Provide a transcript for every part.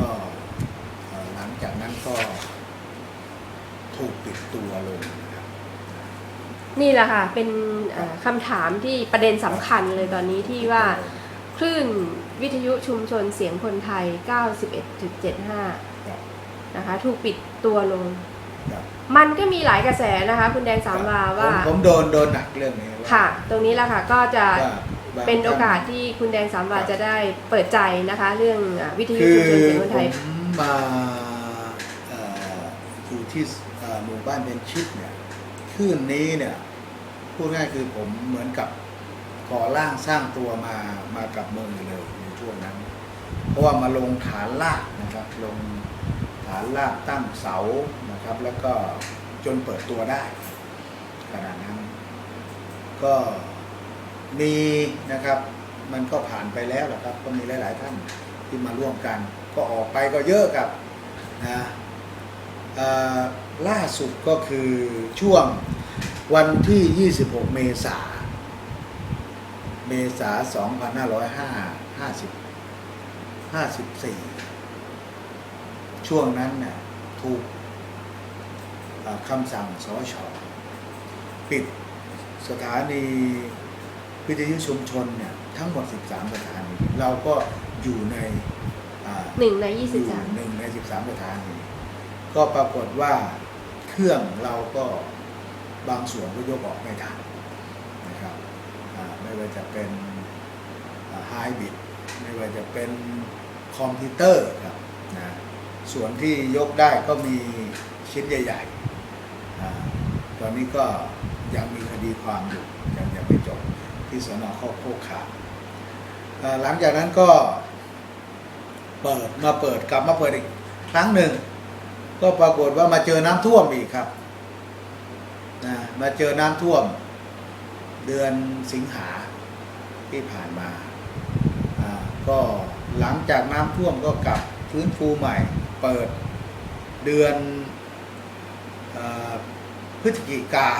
ก็เอ่อหลังจากนั้นก็ถูกปิดตัวลงนะครับนี่แหละค่ะ เป็นเอ่อคำถามที่ประเด็นสำคัญเลยตอนนี้ที่ว่าคลื่นวิทยุชุมชนเสียงคนไทย 91.75ครับนะคะ ถูกปิดตัวลงครับมันก็มีหลายกระแสนะคะ คุณแดงสามวาว่า ผมผมโดนโดนหนักเรื่องนี้ว่าค่ะ ตรงนี้แหละค่ะ ก็จะว่าบง เป็นโอกาสท่นที่คุณแดงสามวาครับจะได้เปิดใจนะคะ เรื่องอะวิทยุคือชุมชนเสียงคนผไทยมมาเอ่ออยู่ที่เอ่อหมู่บ้านเป็นชิดเนี่ยคลื่นนี้เนี่ยพูดง่ายคือผมเหมือนกับก่อร่างสร้างตัวมามากับมือเลยในช่วงนั้น เพราะว่ามาลงฐานรากนะครับลงฐานรากตั้งเสานะครับ แล้วก็จนเปิดตัวได้ขนาดนั้นก็ มีนะครับมันก็ผ่านไปแล้วแหละครับ ก็มีหลาย ๆ ท่านที่มาร่วมกัน ก็ออกไปก็เยอะครับนะล่าสุดก็คือช่วงวันที่ 26 เมษาเมษา 2550 54 ช่วงนั้นน่ะถูกคำสั่งสชปิดสถานี วิทยุชุมชนเนี่ยทั้งหมด 13 สถานีเราก็อยู่ในอ่าหนึ่งในอยู่23หนึ่งใน 13 สถานีก็ปรากฏว่าเครื่องเราก็บางส่วนก็ยกออกไม่ทันนะครับอ่าไม่ว่าจะเป็นไฮบิดไม่ว่าจะเป็นคอมพิวเตอร์ครับนะส่วนที่ยกได้ก็มีชิ้นใหญ่ๆอาตอนนี้ก็ยังมีคดีความอยู่ยังยังไม่จบ ที่สนข้อโคกขามหลังจากนั้นก็เปิดมาเปิดกลับมาเปิดอีกครั้งหนึ่ง ก็ปรากฏว่ามาเจอน้ำท่วมอีกครับนะมาเจอน้ำท่วม เดือนสิงหาที่ผ่านมาก็หลังจากน้ำท่วมก็กลับฟื้นฟูใหม่ เปิดเดือนอพฤศจิกา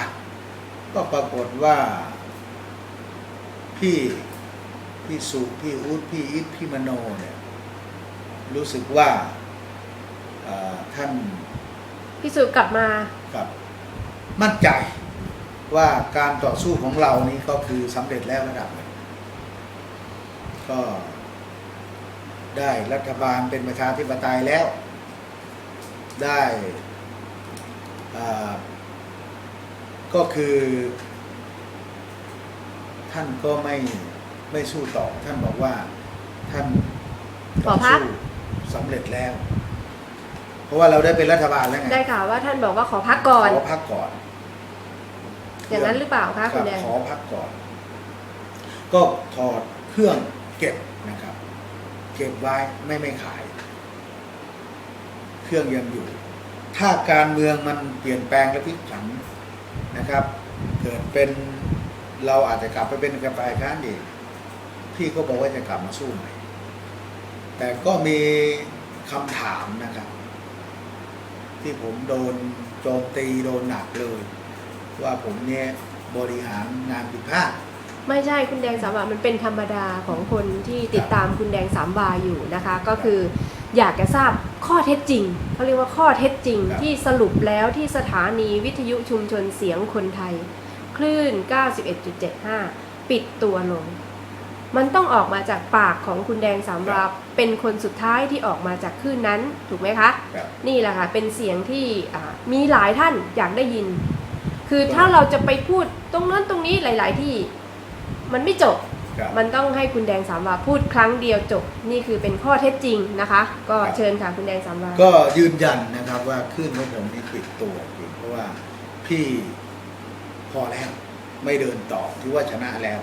ก็ปรากฏว่า พี่พี่สุพี่อุดพี่อิทพี่มโนเนี่ยรู้สึกว่าเอ่อท่านพิสูจน์กลับมากับมั่นใจว่าการต่อสู้ของเรานี้ก็คือสำเร็จแล้วระดับหนึ่งก็ได้รัฐบาลเป็นประชาธิปไตยแล้ว ได้อ่าก็คือ ท่านก็ไม่ไม่สู้ต่อ ท่านบอกว่าท่านขอพัก สู้สำเร็จแล้ว เพราะว่าเราได้เป็นรัฐบาลแล้วไงได้ข่าวว่าท่านบอกว่าขอพักก่อน ขอพักก่อน อย่างนั้นหรือเปล่าคะคคุรัณบแดง ขอพักก่อน ก็ถอดเครื่องเก็บนะครับ เก็บไว้ไม่ไม่ขาย เครื่องยังอยู่ ถ้าการเมืองมันเปลี่ยนแปลงและพลิกผันนะครับ เกิดเป็น เราอาจจะกลับไปเป็นกระฝ่ายค้านอีกพี่ก็บอกว่าจะกลับมาสู้ใหม่แต่ก็มีคำถามนะครับ ที่ผมโดนโจมตีโดนหนักเลย ว่าผมเนี่ยบริหารงานผิดพลาดไม่ใช่คุณแดงสามวามันเป็นธรรมดาของคนที่ติดตามคุณแดงสามวาอยู่นะคะ ก็คืออยากจะทราบข้อเท็จจริงเขาเรียกว่าข้อเท็จจริงครับที่สรุปแล้วที่สถานีวิทยุชุมชนเสียงคนไทย คลื่น 91.75 ปิดตัวลง มันต้องออกมาจากปากของคุณแดงสามวาเป็นคนสุดท้ายที่ออกมาจากคลื่นนั้นถูกไหมคะครับนี่แหละค่ะ เป็นเสียงที่อ่ามีหลายท่านอยากได้ยิน คือถ้าเราจะไปพูดตรงนั้นตรงนี้หลาย ๆ ที่มันไม่จบครับมันต้องให้คุณแดงสามวาพูดครั้งเดียวจบนี่คือเป็นข้อเท็จจริงนะคะ ก็ครับเชิญค่ะคุณแดงสามวาก็ยืนยันนะครับว่าขึ้นของผมนี่ปิดตัวจริงเพราะว่าพี่ พอแล้ว ไม่เดินต่อถือว่าชนะแล้ว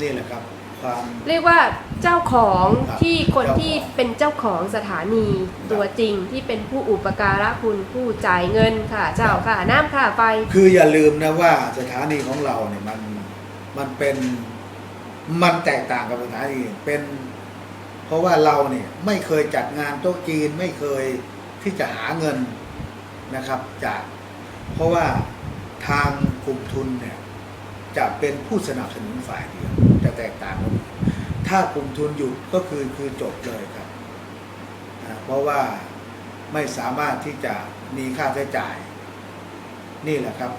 นี่แหละครับ ความ เรียกว่าเจ้าของครับที่คนเจ้าของ ที่เป็นเจ้าของสถานีครับตัวจริงที่เป็นผู้อุปการะคุณผู้จ่ายเงินค่ะ เจ้าค่ะน้ำค่ะไฟ คืออย่าลืมนะว่าสถานีของเราเนี่ยมันมันเป็นมันแตกต่างกับสถานีอื่นเป็น เพราะว่าเราเนี่ยไม่เคยจัดงานโต๊ะจีนไม่เคยที่จะหาเงินนะครับ จาก เพราะว่า ทางกลุ่มทุนเนี่ยจะเป็นผู้สนับสนุนฝ่ายเดียวจะแตกต่างกันถ้ากลุ่มทุนหยุดก็คือคือจบเลยครับเพราะว่าไม่สามารถที่จะมีค่าใช้จ่าย นี่แหละครับ